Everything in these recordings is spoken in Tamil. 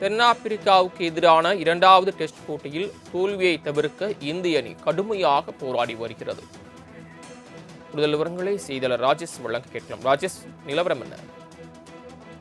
தென்னாப்பிரிக்காவுக்கு எதிரான இரண்டாவது டெஸ்ட் போட்டியில் தோல்வியை தவிர்க்க இந்திய அணி கடுமையாக போராடி வருகிறது. கூடுதல் விவரங்களை செய்தியாளர் ராஜேஷ் வழங்க கேட்கலாம். ராஜேஷ் நிலவரம் என்ன?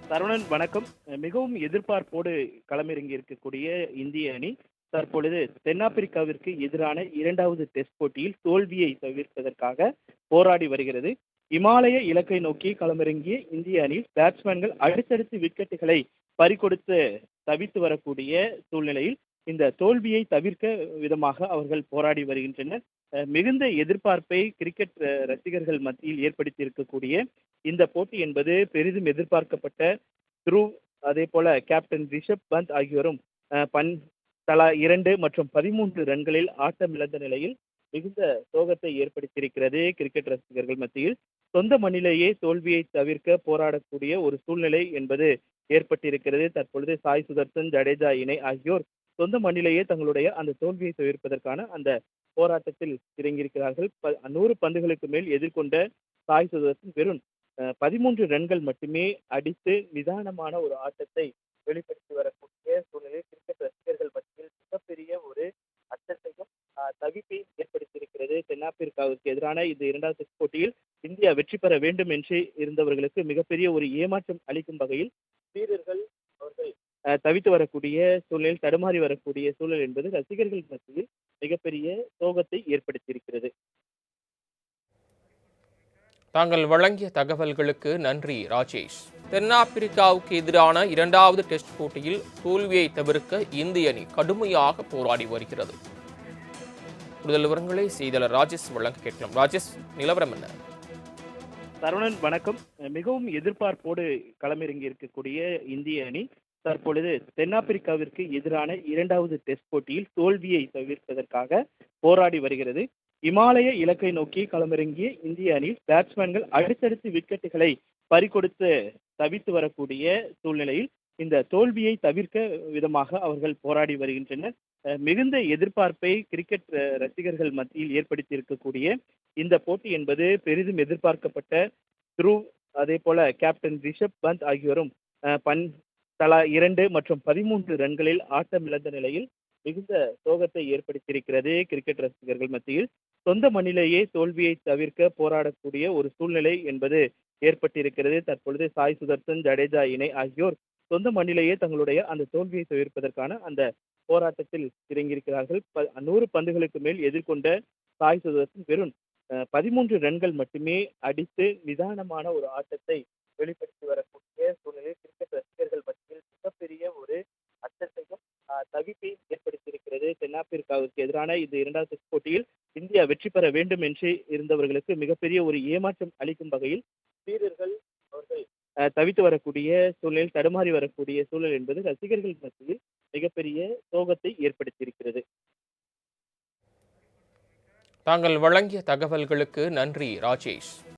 தருணன் வணக்கம். மிகவும் எதிர்பார்ப்போடு களமிறங்கி இருக்கக்கூடிய இந்திய அணி தற்பொழுது தென்னாப்பிரிக்காவிற்கு எதிரான இரண்டாவது டெஸ்ட் போட்டியில் தோல்வியை தவிர்ப்பதற்காக போராடி வருகிறது. இமாலய இலக்கை நோக்கி களமிறங்கிய இந்திய அணி பேட்ஸ்மேன்கள் அடுத்தடுத்து விக்கெட்டுகளை பறிகொடுத்து தவித்து வரக்கூடிய சூழ்நிலையில் இந்த தோல்வியை தவிர்க்க விதமாக அவர்கள் போராடி வருகின்றனர். மிகுந்த எதிர்பார்ப்பை கிரிக்கெட் ரசிகர்கள் மத்தியில் ஏற்படுத்தி இருக்கக்கூடிய இந்த போட்டி என்பது பெரிதும் எதிர்பார்க்கப்பட்ட த்ரூ அதே போல கேப்டன் ரிஷப் பந்த் ஆகியோரும் பன் தலா இரண்டு மற்றும் பதிமூன்று ரன்களில் ஆட்டமிழந்த நிலையில் மிகுந்த சோகத்தை ஏற்படுத்தியிருக்கிறது கிரிக்கெட் ரசிகர்கள் மத்தியில். சொந்த மண்ணிலேயே தோல்வியை தவிர்க்க போராடக்கூடிய ஒரு சூழ்நிலை என்பது ஏற்பட்டிருக்கிறது. தற்பொழுது சாய் சுதர்சன் ஜடேஜா இணை ஆகியோர் சொந்த மண்ணிலேயே தங்களுடைய அந்த தோல்வியை தவிர்ப்பதற்கான அந்த போராட்டத்தில் இறங்கியிருக்கிறார்கள். நூறு பந்துகளுக்கு மேல் எதிர்கொண்ட சாய் சுதர்சன் வெறும் பதிமூன்று ரன்கள் மட்டுமே அடித்து நிதானமான ஒரு ஆட்டத்தை வெளிப்படுத்தி வரக்கூடிய சூழ்நிலையில் கிரிக்கெட் ரசிகர்கள் மத்தியில் மிகப்பெரிய ஒரு அச்சத்தையும் தவிப்பையும் ஏற்படுத்தியிருக்கிறது. தென்னாப்பிரிக்காவுக்கு எதிரான இந்த இரண்டாவது டெஸ்ட் போட்டியில் இந்தியா வெற்றி பெற வேண்டும் என்று இருந்தவர்களுக்கு மிகப்பெரிய ஒரு ஏமாற்றம் அளிக்கும் வகையில் வீரர்கள் அவர்கள் தவித்து வரக்கூடிய சூழல் தடுமாறி வரக்கூடிய சூழல் என்பது ரசிகர்கள் மத்தியில் மிகப்பெரிய சோகத்தை ஏற்படுத்தியிருக்கிறது. தாங்கள் வழங்கிய தகவல்களுக்கு நன்றி ராஜேஷ். தென்னாப்பிரிக்காவுக்கு எதிரான இரண்டாவது டெஸ்ட் போட்டியில் தோல்வியை தவிர்க்க இந்திய அணி கடுமையாக போராடி வருகிறது. கூடுதல் விவரங்களை செய்தியாளர் ராஜேஷ் வழங்க கேட்கலாம். ராஜேஷ் நிலவரம் என்ன? சரவணன் வணக்கம். மிகவும் எதிர்பார்ப்போடு களமிறங்கி இருக்கக்கூடிய இந்திய அணி தற்பொழுது தென்னாப்பிரிக்காவிற்கு எதிரான இரண்டாவது டெஸ்ட் போட்டியில் தோல்வியை தவிர்ப்பதற்காக போராடி வருகிறது. இமாலய இலக்கை நோக்கி களமிறங்கிய இந்திய அணி பேட்ஸ்மேன்கள் அடுத்தடுத்து விக்கெட்டுகளை பறிகொடுத்து தவித்து வரக்கூடிய சூழ்நிலையில் இந்த தோல்வியை தவிர்க்க விதமாக அவர்கள் போராடி வருகின்றனர். மிகுந்த எதிர்பார்ப்பை கிரிக்கெட் ரசிகர்கள் மத்தியில் ஏற்படுத்தி இருக்கக்கூடிய இந்த போட்டி என்பது பெரிதும் எதிர்பார்க்கப்பட்ட த்ரூ அதே போல கேப்டன் ரிஷப் பந்த் ஆகியோரும் பன் தலா இரண்டு மற்றும் பதிமூன்று ரன்களில் ஆட்டமிழந்த நிலையில் மிகுந்த சோகத்தை ஏற்படுத்தியிருக்கிறது கிரிக்கெட் ரசிகர்கள் மத்தியில். சொந்த மண்ணிலேயே தோல்வியை தவிர்க்க போராடக்கூடிய ஒரு சூழ்நிலை என்பது ஏற்பட்டிருக்கிறது. தற்பொழுது சாய் சுதர்சன் ஜடேஜா இணை ஆகியோர் சொந்த மண்ணிலேயே தங்களுடைய அந்த தோல்வியை தவிர்ப்பதற்கான அந்த போராட்டத்தில் இறங்கியிருக்கிறார்கள். ப- நூறு பந்துகளுக்கு மேல் எதிர்கொண்ட சாய் சுதர்சன் வெறும் பதிமூன்று ரன்கள் மட்டுமே அடித்து நிதானமான ஒரு ஆட்டத்தை வெளிப்படுத்தி வரக்கூடிய சூழ்நிலையில் கிரிக்கெட் ரசிகர்கள் மத்தியில் மிகப்பெரிய ஒரு அச்சத்தையும் தவிப்பையும் ஏற்படுத்தியிருக்கிறது. தென்னாப்பிரிக்காவுக்கு எதிரான இந்த இரண்டாவது டெஸ்ட் போட்டியில் இந்தியா வெற்றி பெற வேண்டும் என்று இருந்தவர்களுக்கு மிகப்பெரிய ஒரு ஏமாற்றம் அளிக்கும் வகையில் வீரர்கள் அவர்கள் தவித்து வரக்கூடிய சூழலில் தடுமாறி வரக்கூடிய சூழல் என்பது ரசிகர்கள் மத்தியில் மிகப்பெரிய சோகத்தை ஏற்படுத்தியிருக்கிறது. தாங்கள் வழங்கிய தகவல்களுக்கு நன்றி ராஜேஷ்.